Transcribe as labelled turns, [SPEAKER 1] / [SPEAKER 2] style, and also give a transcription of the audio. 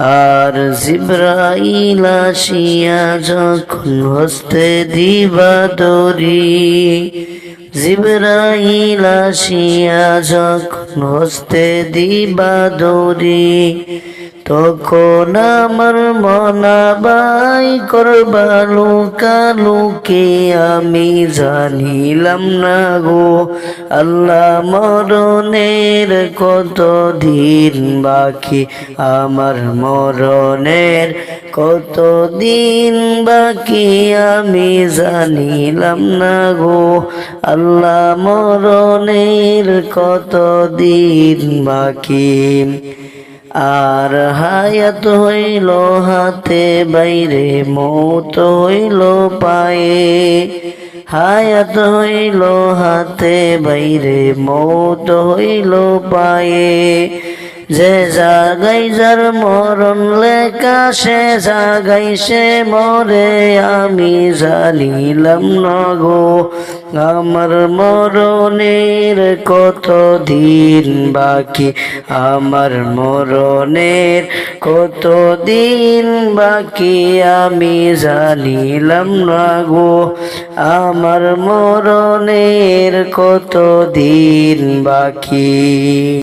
[SPEAKER 1] আর জিব্রাইল আসিয়া যখন হস্তে দিবা দরি জিব্রাইল আসিয়া যখন হস্তে দিবা দরি তখন আমার মনাবাই করবা লুকা লুকে। আমি জানিলাম না গো, আল্লাহ মরণের কত দিন বাকি। আমার মরণের কত দিন বাকি, আমি জানিলাম না গো, আল্লাহ মরণের কত দিন বাকি? আর হায়াত হইল হাতে, বাইরে মৌত হইল পায়ে। হায়াত হইল হাতে, বাইরে মৌত হইল পায়ে। যে জাগাই যার মরণ লেখা, সে জাগাই সে মরে। আমি জানিলাম, না গো, আমার মরণের কত দিন বাকি? আমার মরণের কত দিন বাকি? আমি জানিলাম, না গো, আমার মরণের কত দিন বাকি?